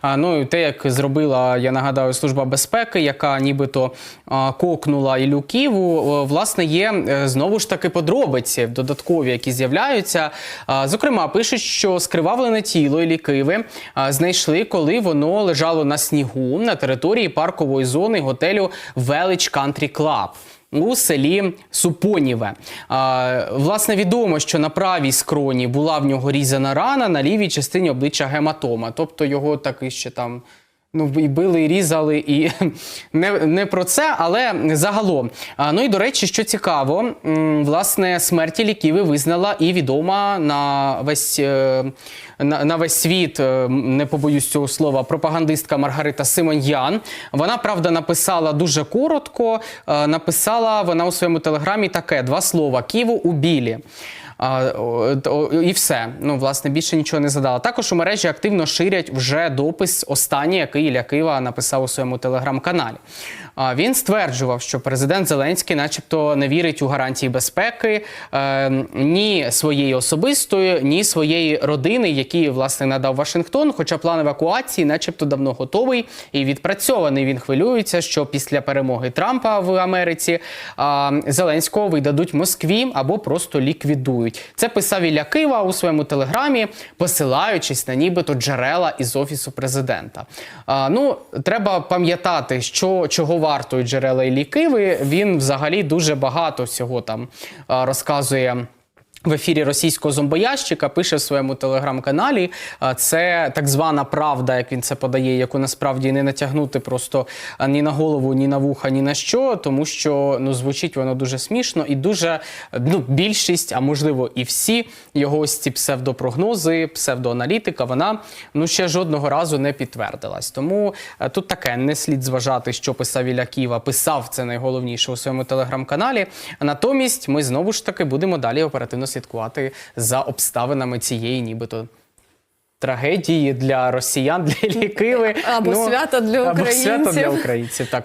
А, Ну і те, як зробила, я нагадаю, служба безпеки, яка нібито кокнула Ілю Ківу, власне, є е, знову ж таки подробиці додаткові, які з'являються. Зокрема, пишуть, що скривавлене тіло Іллі Киви знайшли, коли воно лежало на снігу на території паркової зони готелю Велич Country Club. У селі Супоніве. А, власне, відомо, що на правій скроні була в нього різана рана, на лівій частині обличчя гематома. Тобто його таки ще там. Ну, і били, і різали, і не, не про це, але загалом. А, ну і до речі, що цікаво, власне, смерті ліківи визнала і відома на весь, е, на, на весь світ, е, не побоюсь цього слова, пропагандистка Маргарита Симоньян. Вона, правда, написала дуже коротко. е, Написала вона у своєму телеграмі таке: два слова: Ківу у білі. А, і все. Ну, власне, більше нічого не задала. Також у мережі активно ширять вже допис останній, який Ілля Кива написав у своєму телеграм-каналі. А, він стверджував, що президент Зеленський, начебто, не вірить у гарантії безпеки е, ні своєї особистої, ні своєї родини, які власне надав Вашингтон. Хоча план евакуації, начебто, давно готовий і відпрацьований. Він хвилюється, що після перемоги Трампа в Америці а, Зеленського видадуть Москві або просто ліквідують. Це писав Ілля Кива у своєму телеграмі, посилаючись на нібито джерела із офісу президента. А, ну, треба пам'ятати, що чого вартують джерела Іллі Киви. Він взагалі дуже багато всього там розказує. В ефірі російського зомбоящика пише в своєму телеграм-каналі. Це так звана правда, як він це подає, яку насправді не натягнути просто ні на голову, ні на вуха, ні на що, тому що ну звучить воно дуже смішно і дуже ну, більшість, а можливо і всі його ось ці псевдопрогнози, псевдоаналітика, вона ну ще жодного разу не підтвердилась. Тому тут таке не слід зважати, що писав Ілля Ківа. Писав це найголовніше у своєму телеграм-каналі. Натомість ми знову ж таки будемо далі оперативно слідкувати за обставинами цієї, нібито. Трагедії для росіян, для лікиви або Або свята для Або свята для українців. українців. Так,